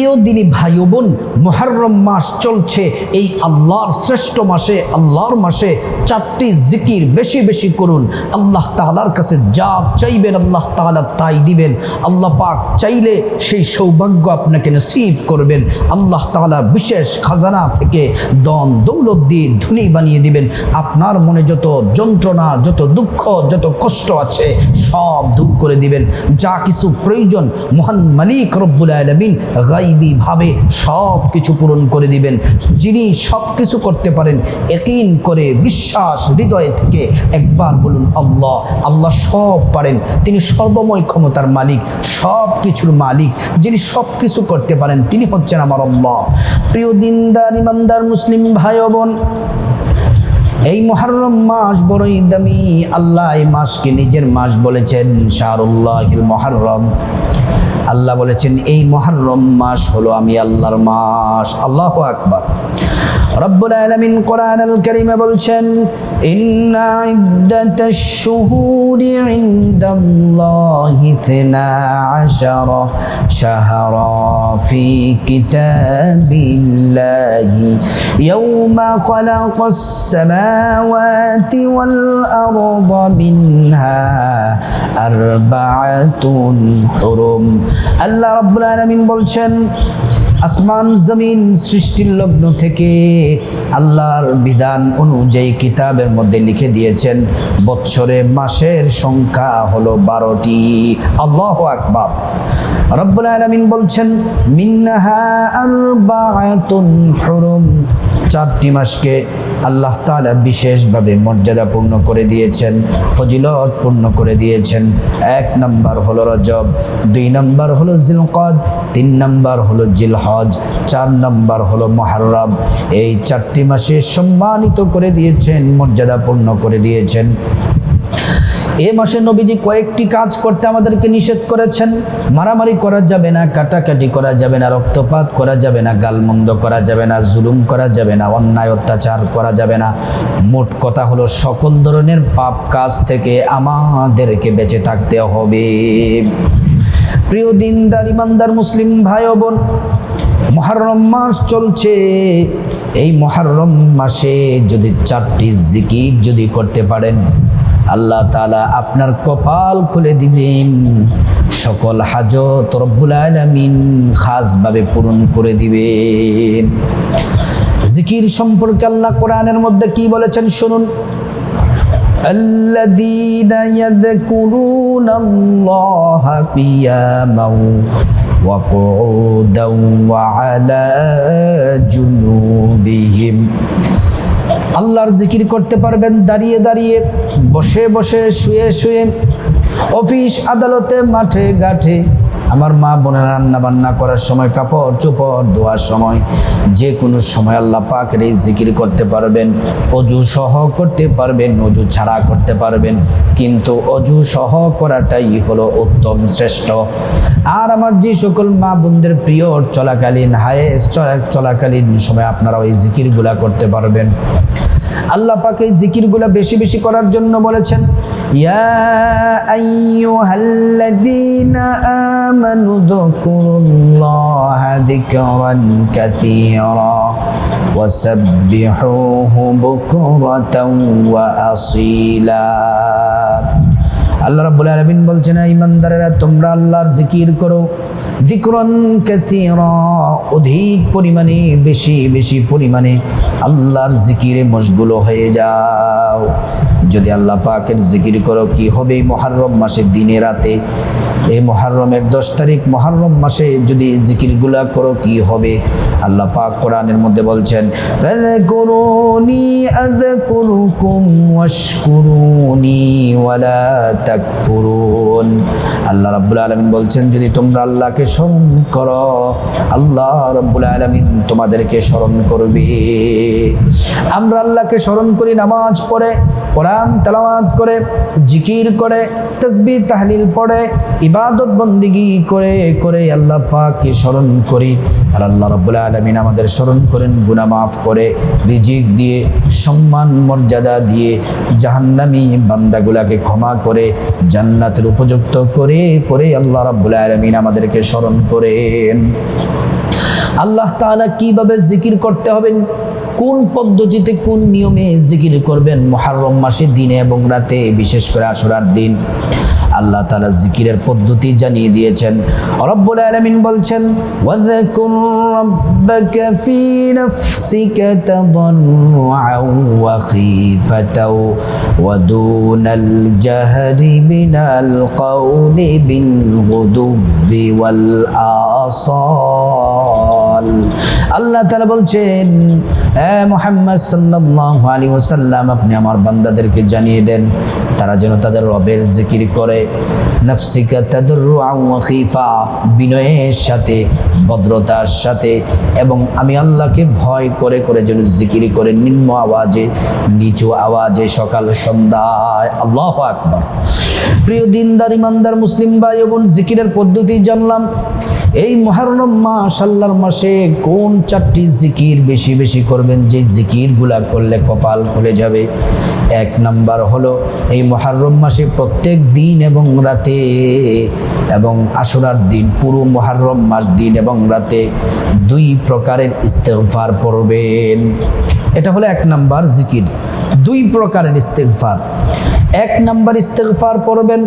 প্রিয় দিনী ভাই বোন মোহারম মাস চলছে। এই আল্লাহর শ্রেষ্ঠ মাসে, আল্লাহর মাসে চারটি জিকির বেশি বেশি করুন। আল্লাহ তাআলার কাছে যা চাইবেন আল্লাহ তাআলা তাই দিবেন। আল্লাহ পাক চাইলে সেই সৌভাগ্য আপনাকে নসিব করবেন। আল্লাহ তাআলা বিশেষ খাজানা থেকে দন দৌলত দিয়ে ধনী বানিয়ে দিবেন। আপনার মনে যত যন্ত্রণা, যত দুঃখ, যত কষ্ট আছে, সব দূর করে দিবেন। যা কিছু প্রয়োজন, মহান মালিক রব্বুল আলমিন গাইবি ভাবে সব কিছু পূরণ করে দিবেন। যিনি সব কিছু করতে পারেন একিন করে বিশ্বাস হৃদয় থেকে একবার বলুন, আল্লাহ আল্লাহ সব পারেন। তিনি সর্বময় ক্ষমতার মালিক সব কিছুর মালিক। যিনি সব কিছু করতে পারেন, তিনি হচ্ছেন আমার আল্লাহ। প্রিয় দিনদার, ইমানদার, মুসলিম ভাই বোন এই মহরম মাস বড়ই দামি। আল্লাহ এই মাসকে নিজের মাস বলেছেন, শাহরুল্লাহিল মহরম আল্লাহ বলেছেন, এই মহরম মাস হলো আমি আল্লাহর মাস। আল্লাহ আকবার। রব্বুল আলামিন কোরআন আল কারীমে বলছেন, ইন্না ইদ্দাতাশ শুহুরি ইনদাল্লাহি 12 শাহরা ফি কিতাবিল্লাহি ইয়াওমা খালাকাস সামাওয়াতি ওয়াল আরদা মিনহা আরবাআতুন হুরুম। আল্লাহ রাব্বুল আলামিন বলছেন, আসমান, জমিন, সৃষ্টির লগ্ন থেকে আল্লাহর বিধান অনুযায়ী কিতাবের মধ্যে লিখে দিয়েছেন, বৎসরে মাসের সংখ্যা হলো বারোটি। আল্লাহ আকবাব রব্বুল আলমিন বলছেন মিন্নাহা হুরুম। চারটি মাসকে আল্লাহ তাআলা বিশেষভাবে মর্যাদাপূর্ণ করে দিয়েছেন, ফজিলত পূর্ণ করে দিয়েছেন। এক নাম্বার হলো রজব, দুই নাম্বার হলো জিলকদ, তিন নাম্বার হলো জিলহজ, চার নাম্বার হলো মহারম এই চারটি মাসে সম্মানিত করে দিয়েছেন মর্যাদাপূর্ণ করে দিয়েছেন। এ মাসে নবীজি কয়েকটি কাজ করতে আমাদেরকে নিষেধ করেছেন। মারামারি করা যাবে না, কাটাকাটি করা যাবে না, রক্তপাত করা যাবে না, গালমন্দ করা যাবে না, জুলুম করা যাবে না, অন্যায় অত্যাচার করা যাবে না। মোট কথা হলো সকল ধরনের পাপ কাজ থেকে আমাদেরকে বেঁচে থাকতে হবে। প্রিয় দিনদার, ইমানদার মুসলিম ভাই বোন, মহারম মাস চলছে। এই মহারম মাসে যদি চারটি জিকির যদি করতে পারেন আল্লাহ তালা আপনার কপাল খুলে দিবেন সকল হাজত রব্বুল আলমিন খাসভাবে পূরণ করে দিবেন জিকির সম্পর্কে আল্লাহ কোরআনের মধ্যে কি বলেছেন শুনুন الذين يذكرون الله قياما وقعودا وعلى جنوبهم আল্লাহর জিকির করতে পারবেন দাঁড়িয়ে দাঁড়িয়ে বসে বসে শুয়ে শুয়ে অফিস, আদালতে, মাঠে, ঘাটে, আমার মা বোনের রান্না বান্না করার সময়, কাপড় চোপড় ধোয়ার সময়, যে কোনো সময় আল্লাহ পাকের এই জিকির করতে পারবেন, অজু সহ করতে পারবেন, অজু ছাড়া করতে পারবেন, কিন্তু অজু সহ করাটাই হলো উত্তম শ্রেষ্ঠ। আর আমার যে সকল মা বোনদের প্রিয় চলাকালীন হায়েস, চলাকালীন সময় আপনারা ওই জিকিরগুলা করতে পারবেন। আল্লাহ পাক জিকিরগুলা বেশি বেশি করার জন্য বলেছেন ইয়া আইয়ুহাল্লাযীনা আমানু আল্লাহ রাব্বুল আলামিন বলছেন ইমানদারেরা, তোমরা আল্লাহর জিকির করো। যিকরান কাসীরা, অধিক পরিমাণে, বেশি বেশি পরিমাণে আল্লাহর জিকিরে মশগুল হয়ে যাও। যদি আল্লাহ পাকের জিকির করো, কি হবে মহারম মাসের দিনে রাতে? এই মহারমের দশ তারিখ মহারম মাসে যদি জিকিরগুলা করো, কি হবে? আল্লাহ পাক কোরআনের মধ্যে বলছেন, ফাযকুরুনি, আযকুরুকুম, ওয়াশকুরুনি, ওয়ালা তাকফুরুন। আল্লাহ রাব্বুল আলামিন বলছেন, যদি তোমরা আল্লাহকে স্মরণ করো, আল্লাহ রাব্বুল আলামিন তোমাদেরকে স্মরণ করবে। আমরা আল্লাহকে স্মরণ করি নামাজ পড়ে, কোরআন তেলাওয়াত করে, জিকির করে তসবি তাহলিল পড়ে, ইবাদত বন্দিগি করে করে আল্লাহ পাককে স্মরণ করি। আর আল্লাহ রব্বুল আলমিন আমাদের স্মরণ করেন, গুনাহ মাফ করে, রিজিক দিয়ে, সম্মান, মর্যাদা দিয়ে, জাহান্নামি বান্দাগুলাকে ক্ষমা করে জান্নাতের উপযুক্ত করে, পরে আল্লাহ রাব্বুল আলামিন আমাদেরকে স্মরণ করেন। আল্লাহ তাআলা কীভাবে জিকির করতে হবে? কোন পদ্ধতিতে কোন নিয়মে জিকির করবেন মহারম মাসে, দিনে এবং রাতে, বিশেষ করে আশুরার দিন? আল্লাহ তাআলা জিকিরের পদ্ধতি জানিয়ে দিয়েছেন। রব্বুল আলমিন বলছেন, ওয়াযকুর রাব্বাকা ফি নাফসিকা তাদাররুআন ওয়া খীফাতাও ওয়া দুনাল আল্লাহ বলছেন মুহাম্মদ সাল্লাল্লাহু আলাইহি ওয়াসাল্লাম, আপনি আমার বান্দাদেরকে জানিয়ে দেন, তারা যেন তাদের রবের জিকির করে। নফসিকা তাদররুআন ওয়া বিনয়ের সাথে, ভদ্রতার সাথে, এবং আমি আল্লাহকে ভয় করে করে যেন জিকির করে নিম্ন আওয়াজে, নিচু আওয়াজে সকাল সন্ধ্যায়। আল্লাহ আকবার। প্রিয় দিনদার, ইমানদার, মুসলিম ভাই বোন জিকিরের পদ্ধতি জানলাম। এই মহারণম মাস আল্লাহর মাসে কোন চারটি জিকির বেশি বেশি করবেন, যে জিকিরগুলা করলে কপাল খুলে যাবে। এক নাম্বার হলো, এই মহারম মাসে প্রত্যেক দিন এবং রাতে এবং আশুরার দিন, পুরো মহারম মাস দিন এবং রাতে দুই প্রকারের ইস্তেগফার পড়বেন। এটা হলো এক নাম্বার জিকির। দুই প্রকারের ইস্তেগফার। এক নাম্বার ইস্তেগফার পড়বেন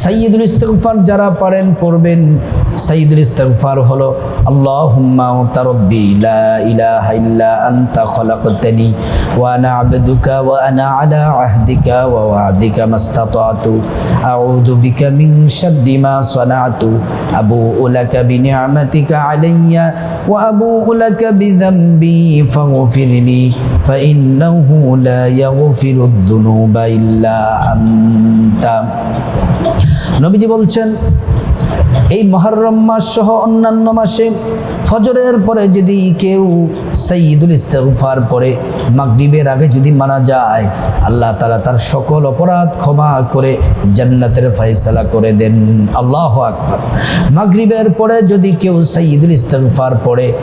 সাইয়দুল ইস্তেগফার যারা পারেন পড়বেন সাইয়দুল ইস্তেগফার হলো আল্লাহুম্মা আনতা রাব্বি লা ইলাহা ইল্লা আনতা খলাকতানি ওয়া আনা আবদুকা ওয়া আনা আলা আহদিকা ওয়া ওয়াদিকা মাস্তাতাতু আউযু বিকা মিন শাররি মা সানাতু আবুউ লাকা বিনি'মাতিকা আলাইয়া ওয়া আবুউ লাকা বিযামবি ফাগফিরলি فإنه لا يغفر الذنوب إلا أنت নবীজি বলছেন এই মহরম মাস সহ অন্যান্য মাসে ফজরের পরে যদি কেউ সঈদুল ইস্তেগফার পরে মাগরিবের আগে যদি মারা যায়, আল্লাহ তালা তার সকল অপরাধ ক্ষমা করে জান্নাতের ফয়সালা করে দেন। আল্লাহ আকবর। মাগরিবের পরে যদি কেউ সঈদুল ইস্তেগফার পড়ে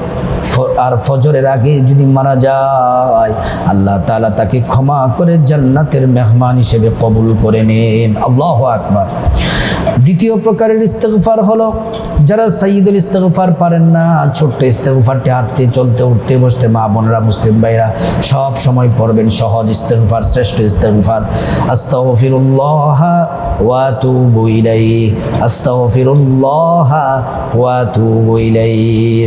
ফ- আর ফজরের আগে যদি মারা যায়, আল্লাহ তালা তাকে ক্ষমা করে জান্নাতের মেহমান হিসেবে কবুল করে নেন। আল্লাহ আকবার। দ্বিতীয় প্রকারের ইস্তেগফার হলো। যারা সাইদুল ইস্তেগফার পারেন না, ছোট্ট ইস্তেগফারটি হাঁটতে, চলতে, উঠতে, বসতে, মা বোনরা, মুসলিম ভাইরা সব সময় পড়বেন সহজ ইস্তেগফার, শ্রেষ্ঠ ইস্তেগফার। আস্তাগফিরুল্লাহ ওয়া আতুবু ইলাইহি, আস্তাগফিরুল্লাহ ওয়া আতুবু ইলাইহি।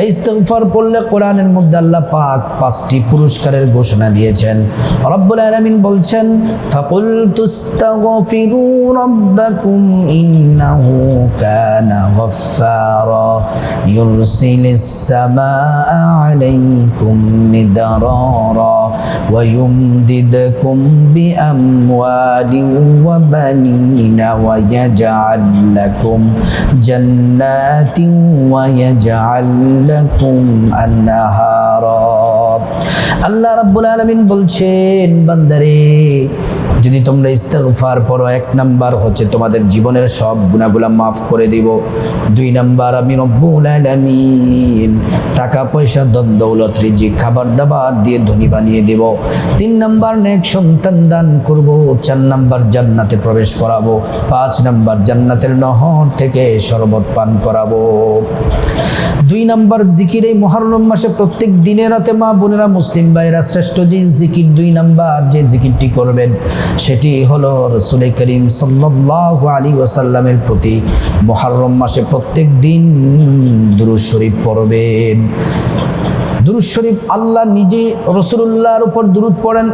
এই ইস্তেগফার পড়লে কোরআনের মধ্যে আল্লাহ পাক পাঁচটি পুরস্কারের ঘোষণা দিয়েছেন। রব্বুল আলামিন বলছেন ফাকুল তুস্তাগফিরু রাব্বাকুম ইন্নাহু আলাইকুম মিদরারা ওয়া ইউমদিদকুম বিআমওয়ালিন ওয়া বানিনা ওয়া ইয়াজআল লাকুম জান্নাতিন ওয়া ইয়াজআল লাকুম আনহারা আল্লাহ রাব্বুল আলামিন বলছেন, বান্দারে যদি তোমরা ইস্তেগফার পড়ো, এক নাম্বার হচ্ছে তোমাদের জীবনের সব গুণাগুলা মাফ করে দিব। দুই নাম্বার, আমি রব্বুল আলামিন টাকা, পয়সা দন দৌলত, রিজিক, খাবার দাবার দিয়ে ধনী বানিয়ে দেব। তিন নাম্বার, নেক সন্তান দান করব। চার নাম্বার, জান্নাতে প্রবেশ করাবো। পাঁচ নাম্বার, জান্নাতের নহর থেকে শরবত পান করাবো। দুই নাম্বার, জিকির। এই মহরম মাসে প্রত্যেক দিনে রাতে মা বোনেরা, মুসলিম ভাইরা শ্রেষ্ঠ যে জিকির, দুই নাম্বার যে জিকিরটি করবেন সেটি হলো রসুল করিম সাল্লাহ আলী ওয়াসাল্লামের প্রতি মহরম মাসে প্রত্যেক দিন দুরুশরীফ পড়বেন। দুরুদ শরীফ আল্লাহ নিজে রসুল্লাহর উপর দুরুদ পড়েন।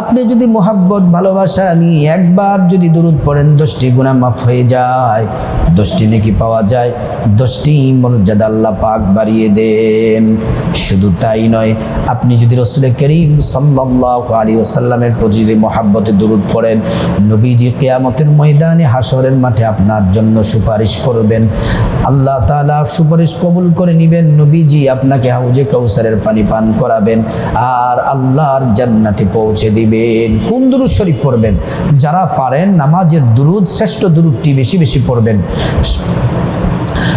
আপনি যদি মোহাব্বত, ভালোবাসা নিয়ে একবার যদি দুরুদ পড়েন, দশটি গুণা মাফ হয়ে যায়, দশটি নাকি পাওয়া যায়, দশটি মর্যাদা আল্লাহ পাক বাড়িয়ে দেন। শুধু তাই নয়, আপনি যদি রসুল করিম সাল্লাল্লাহু আলী ওসাল্লামের প্রতি মোহাব্বতে দুরুদ পড়েন, নবীজি কেয়ামতের ময়দানে হাসরের মাঠে আপনার জন্য সুপারিশ করবেন। আল্লাহ তাআলা সুপারিশ কবুল করে নিবেন, নবীজি আপনাকে হাউজে কৌসারের পানি পান করাবেন আর আল্লাহর জান্নাতে পৌঁছে দিবেন। কোন দুরুদ শরীফ পড়বেন? যারা পারেন নামাজের দুরুদ, শ্রেষ্ঠ দুরুদটি বেশি বেশি পড়বেন।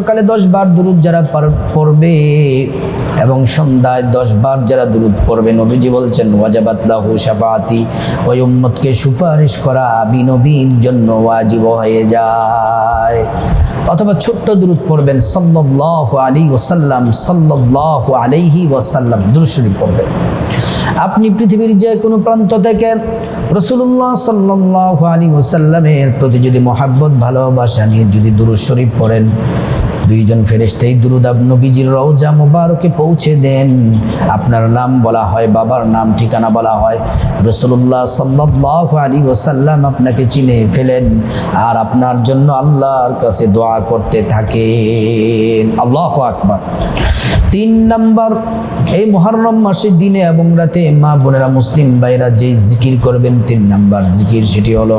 সকালে দশ বার দুরুদ যারা পড়বে এবং সন্ধ্যায় দশ বার যারা দুরুদ পড়বে, নবীজি বলছেন ওয়াজাবাতলাহু শাফাতি ওই উম্মতকে সুপারিশ করা আমি নবীর জন্য ওয়াজিব হয়ে যায়। অথবা ছোট্ট দূরত পড়বেন, সাল্লাল্লাহু আলাইহি ওয়াসাল্লাম, সাল্লাল্লাহু আলাইহি ওয়াসাল্লাম, দুরূদ শরীফ পড়বেন। আপনি পৃথিবীর যে কোনো প্রান্ত থেকে রসুল্লাহ সাল্লাল্লাহু আলাইহি ওয়াসাল্লামের প্রতি যদি মহাব্বত, ভালোবাসা নিয়ে যদি দুরূদ শরীফ পড়েন দুইজন ফেরেশতাই দুরুদ আব নবীজির রওজা মুবারকে পৌঁছে দেন। আপনার নাম বলা হয়, বাবার নাম, ঠিকানা বলা হয়। রসুল্লাহ সাল্লাল্লাহু আলাইহি ওয়াসাল্লাম আপনাকে চিনে ফেলেন আর আপনার জন্য আল্লাহর কাছে দোয়া করতে থাকেন। আল্লাহ আকবার। তিন নম্বর, এই মহরম মাসের দিনে এবং রাতে মা বোনেরা মুসলিম ভাইরা যেই জিকির করবেন, তিন নাম্বার জিকির সেটি হলো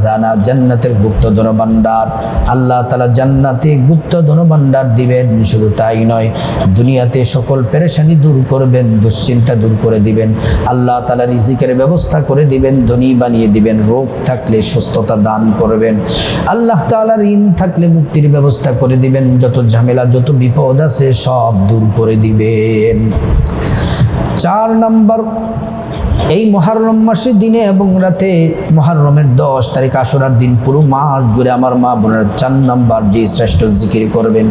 খাজানা জান্নাতের গুপ্ত ধনভাণ্ডার। আল্লাহ তালা জান্নাতে গুপ্ত ধনভাণ্ডার দিবেন, শুধু তাই নয়, দুনিয়াতে সকল পেরেশানি দূর করবেন, দুশ্চিন্তা দূর করে দিবেন। আল্লাহ তালা রিজিকের ব্যবস্থা করে দিবেন, ধনী বানিয়ে দিবেন, রোগ থাকলে সুস্থতা দান করবেন। আল্লাহ তালা ঋণ থাকলে মুক্তির ব্যবস্থা করে দিবেন, যত ঝামেলা, যত বিপদ আছে সব দূর করে দিবেন। চার নম্বর, এই মহারম মাসের দিনে এবং রাতে মহারমের দশ তারিখ আশুরার দিন পুরো মাস জুড়ে আমার মা বোনের চার নাম্বার যে শ্রেষ্ঠ জিকির করবেন।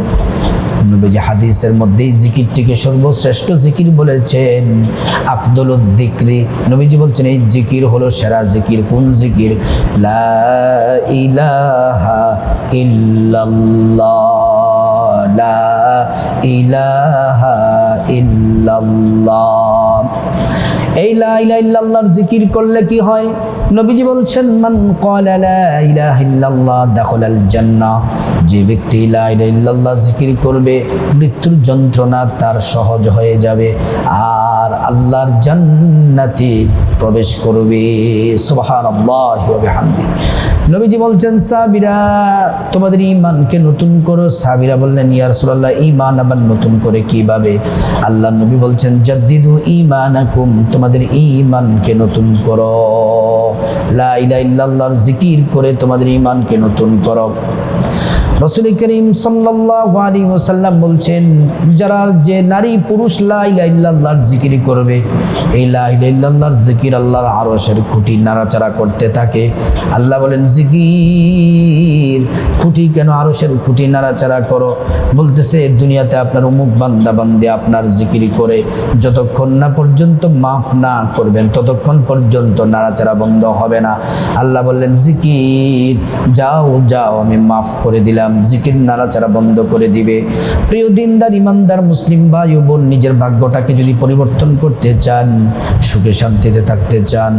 নবীজি হাদিসের মধ্যে এই জিকিরটিকে সর্বশ্রেষ্ঠ জিকির বলেছেন, আফদল দিকরি নবীজি বলছেন, এই জিকির হলো সেরা জিকির। কোন জিকির? লা ইলাহা ইল্লাল্লাহ। লা ইলাহা ইল্লাল্লাহ। এই লা ইলাহা ইল্লাল্লাহর জিকির করলে কি হয়? নবীজি বলছেন, মান ক্বালা লা ইলাহা জান্নাহ। যে ব্যক্তি ইল্লাল্লাহ জিকির করবে, মৃত্যুর যন্ত্রণা তার সহজ হয়ে যাবে। আর আল্লাহর জান্নাতে প্রবেশ করবে। সুবহানাল্লাহি নবীজি বলছেন সাবিরা তোমাদের ইমানকে নতুন করো। সাবিরা বললেন, ইয়া রাসূলুল্লাহ ইমান আবার নতুন করে কীভাবে? আল্লাহ নবী বলছেন, জাদ্দিদু ঈমানাকুম, তোমাদের ইমানকে নতুন করো। লা জিকির করে তোমাদের ইমানকে নতুন করো। রসুল করিম সাল্লাল্লাহু আলাইহি ওয়াসাল্লাম বলছেন, যারা যে নারী পুরুষ লা ইলাহা ইল্লাল্লাহর জিকির করবে, এই লা ইলাহা ইল্লাল্লাহর জিকির আল্লাহর আরশের খুঁটি নাড়াচাড়া করতে থাকে। আল্লাহ বলেন, জিকির, খুঁটি কেন আরশের খুঁটি নাড়াচাড়া করো? বলতেছে, দুনিয়াতে আপনার অমুক বান্দা বান্দে আপনার জিকির করে, যতক্ষণ না পর্যন্ত মাফ না করবেন, ততক্ষণ পর্যন্ত নাড়াচাড়া বন্ধ হবে না। আল্লাহ বললেন, জিকির, যাও যাও, আমি মাফ করে দিলাম। জিকির নাড়াচাড়া বন্ধ করে দিবে। প্রিয় দিনদার, ইমানদার মুসলিম ভাই ও বোন, নিজের ভাগ্যটাকে যদি পরিবর্তন করতে চান, সুখে শান্তিতে থাকতে চান,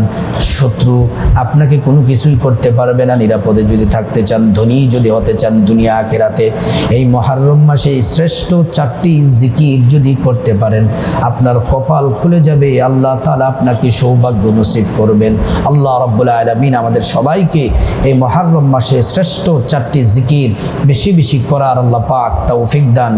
শত্রু আপনাকে কোনো কিছুই করতে পারবে না, নিরাপদে যদি থাকতে চান, ধনী যদি হতে চান দুনিয়া আখেরাতে, এই মহারম মাসে শ্রেষ্ঠ চারটি জিকির যদি করতে পারেন, আপনার কপাল খুলে যাবে, আল্লাহ তালা আপনাকে সৌভাগ্য নসিব করবেন। আল্লাহ রব্বুল আলমিন আমাদের সবাইকে এই মহারম মাসে শ্রেষ্ঠ চারটি জিকির বেশি বেশি করার আল্লাহ পাক তৌফিক দান